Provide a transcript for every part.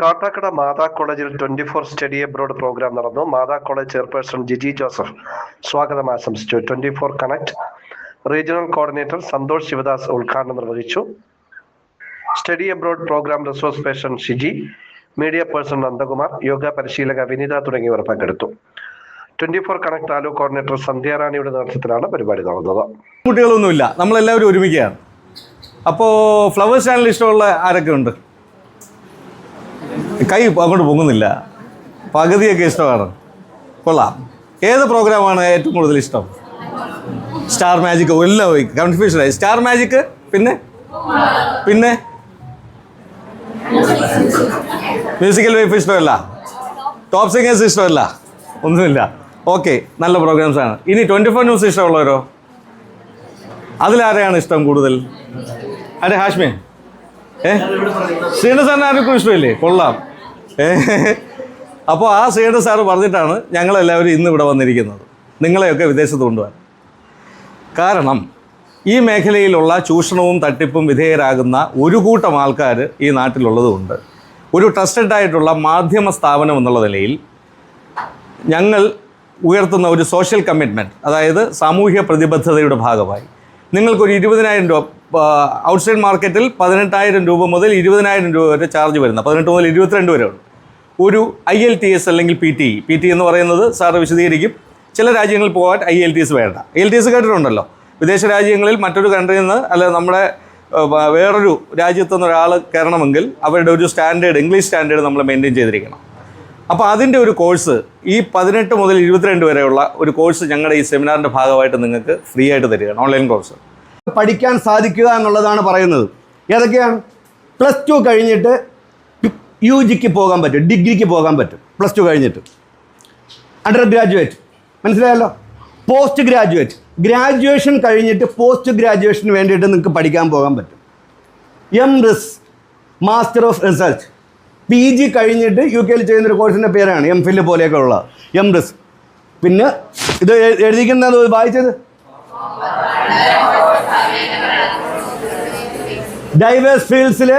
കാട്ടാക്കട മാതാ കോളേജിൽ twenty four study abroad programme നടന്നു. Matha college chairperson Jiji Joseph സ്വാഗതം ആശംസിച്ചു. Twenty four connect regional coordinator Santhosh Sivadas ഉദ്ഘാടനം നിർവഹിച്ചു. Study abroad programme resource person Shiji media person Nandakumar yoga പരിശീലക വിനിത തുടങ്ങിയവർ പങ്കെടുത്തു. Twenty four connect taluk coordinator സന്ധ്യാറാണിയുടെ നേതൃത്വത്തിലാണ് പരിപാടി നടന്നത്. കുട്ടികളൊന്നുമില്ല. നമ്മളെല്ലാവരും ഒരുമിക്കുകയാണ്. അപ്പോൾ ഫ്ലവേഴ്സ് ചാനൽ ഇഷ്ടമുള്ള ആരൊക്കെ ഉണ്ട്? കൈ അങ്ങോട്ട് പൊങ്ങുന്നില്ല. പകുതിയൊക്കെ ഇഷ്ടമാണ്. കൊള്ളാം. ഏത് പ്രോഗ്രാമാണ് ഏറ്റവും കൂടുതൽ ഇഷ്ടം? സ്റ്റാർ മാജിക് എല്ലാം കൺഫ്യൂഷനായി. സ്റ്റാർ മാജിക് പിന്നെ? പിന്നെ? മ്യൂസിക്കൽ വൈഫ് ഇഷ്ടമല്ല. ടോപ്പ് സിംഗേഴ്സ് ഇഷ്ടമല്ല. ഒന്നുമില്ല. ഓക്കെ നല്ല പ്രോഗ്രാംസ് ആണ്. ഇനി ട്വന്റി ഫോർ ന്യൂസ് ഇഷ്ടമുള്ളവരോ? അതിലാരെയാണ് ഇഷ്ടം കൂടുതൽ? അരെ ഹാഷ്മി? ഏ? ശ്രീനസാറിന് ആർക്കും ഇഷ്ടമില്ലേ? കൊള്ളാം. അപ്പോൾ ആ ശ്രീണ സാറ് പറഞ്ഞിട്ടാണ് ഞങ്ങളെല്ലാവരും ഇന്ന് ഇവിടെ വന്നിരിക്കുന്നത്. നിങ്ങളെയൊക്കെ വിദേശത്ത് കൊണ്ടുപോകാൻ കാരണം ഈ മേഖലയിലുള്ള ചൂഷണവും തട്ടിപ്പും വിധേയരാകുന്ന ഒരു കൂട്ടം ആൾക്കാർ ഈ നാട്ടിലുള്ളതുകൊണ്ട് ഒരു ട്രസ്റ്റഡ് ആയിട്ടുള്ള മാധ്യമ സ്ഥാപനം എന്നുള്ള നിലയിൽ ഞങ്ങൾ ഉയർത്തുന്ന ഒരു സോഷ്യൽ കമ്മിറ്റ്മെന്റ് അതായത് സാമൂഹ്യ പ്രതിബദ്ധതയുടെ ഭാഗമായി. നിങ്ങൾക്കൊരു ഇരുപതിനായിരം രൂപ ഔട്ട്സൈഡ് മാർക്കറ്റിൽ പതിനെട്ടായിരം രൂപ മുതൽ ഇരുപതിനായിരം രൂപ വരെ ചാർജ് വരുന്ന പതിനെട്ട് മുതൽ ഇരുപത്തിരണ്ട് വരെ ഉണ്ട്. ഒരു ഐ എൽ ടി എസ് അല്ലെങ്കിൽ പി ടി പി ടി എന്ന് പറയുന്നത് സാറ് വിശദീകരിക്കും. ചില രാജ്യങ്ങളിൽ പോകാൻ ഐ എൽ ടി എസ് വേണ്ട. ഐ എൽ ടി എസ് കേട്ടിട്ടുണ്ടല്ലോ. വിദേശ രാജ്യങ്ങളിൽ മറ്റൊരു കൺട്രിയിൽ നിന്ന് അല്ല നമ്മുടെ വേറൊരു രാജ്യത്തു നിന്ന് ഒരാൾ കയറണമെങ്കിൽ അവരുടെ ഒരു സ്റ്റാൻഡേർഡ് ഇംഗ്ലീഷ് സ്റ്റാൻഡേർഡ് നമ്മൾ മെയിന്റെയിൻ ചെയ്തിരിക്കണം. അപ്പോൾ അതിന്റെ ഒരു കോഴ്സ് ഈ പതിനെട്ട് മുതൽ ഇരുപത്തിരണ്ട് വരെയുള്ള ഒരു കോഴ്സ് ഞങ്ങളുടെ ഈ സെമിനാറിന്റെ ഭാഗമായിട്ട് നിങ്ങൾക്ക് ഫ്രീ ആയിട്ട് തരികയാണ് ഓൺലൈൻ കോഴ്സ് പഠിക്കാൻ സാധിക്കുക എന്നുള്ളതാണ് പറയുന്നത്. ഏതൊക്കെയാണ്? പ്ലസ് ടു കഴിഞ്ഞിട്ട് യു ജിക്ക് പോകാൻ പറ്റും ഡിഗ്രിക്ക് പോകാൻ പറ്റും പ്ലസ് ടു കഴിഞ്ഞിട്ട്. അണ്ടർ ഗ്രാജുവേറ്റ് മനസ്സിലായല്ലോ? പോസ്റ്റ് ഗ്രാജുവേറ്റ് ഗ്രാജുവേഷൻ കഴിഞ്ഞിട്ട് പോസ്റ്റ് ഗ്രാജുവേഷന് വേണ്ടിയിട്ട് നിങ്ങൾക്ക് പഠിക്കാൻ പോകാൻ പറ്റും. M res master of research P G കഴിഞ്ഞിട്ട് യു കെയിൽ ചെയ്യുന്നൊരു കോഴ്സിന്റെ പേരാണ് എം ഫില്ല് പോലെയൊക്കെ ഉള്ള എം റിസ് പിന്നെ ഇത് എഴുതിക്കുന്നത് വായിച്ചത്? ഡൈവേഴ്സ് ഫീൽഡ്സിൽ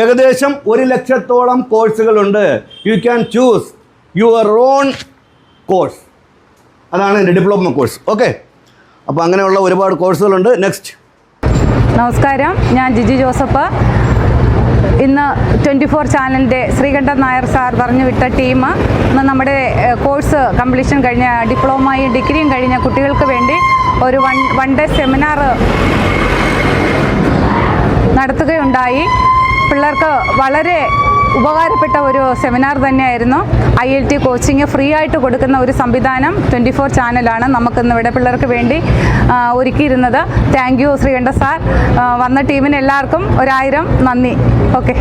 ഏകദേശം ഒരു ലക്ഷത്തോളം കോഴ്സുകളുണ്ട്. You can choose your own course അതാണ് എന്റെ ഡിപ്ലോമ കോഴ്സ്. ഓക്കെ അപ്പോൾ അങ്ങനെയുള്ള ഒരുപാട് കോഴ്സുകളുണ്ട്. നെക്സ്റ്റ് നമസ്കാരം. ഞാൻ ജിജി ജോസഫ്. ഇന്ന് ട്വന്റി ഫോർ ചാനലിന്റെ ശ്രീകണ്ഠൻ നായർ സാർ പറഞ്ഞു വിട്ട ടീം. ഇന്ന് നമ്മുടെ കോഴ്സ് കംപ്ലീഷൻ കഴിഞ്ഞ ഡിപ്ലോമയും ഡിഗ്രിയും കഴിഞ്ഞ കുട്ടികൾക്ക് വേണ്ടി ഒരു വൺ വൺ ഡേ സെമിനാർ നടത്തുകയുണ്ടായി. പിള്ളേർക്ക് വളരെ ഉപകാരപ്പെട്ട ഒരു സെമിനാർ തന്നെയായിരുന്നു. I L T coaching free ആയിട്ട് കൊടുക്കുന്ന ഒരു സംവിധാനം ട്വന്റി ഫോർ ചാനലാണ് നമുക്കിന്ന് ഇവിടെ പിള്ളേർക്ക് വേണ്ടി ഒരുക്കിയിരുന്നത്. Thank you Sreekanda sir. വന്ന ടീമിന് എല്ലാവർക്കും ഒരായിരം നന്ദി. ഓക്കെ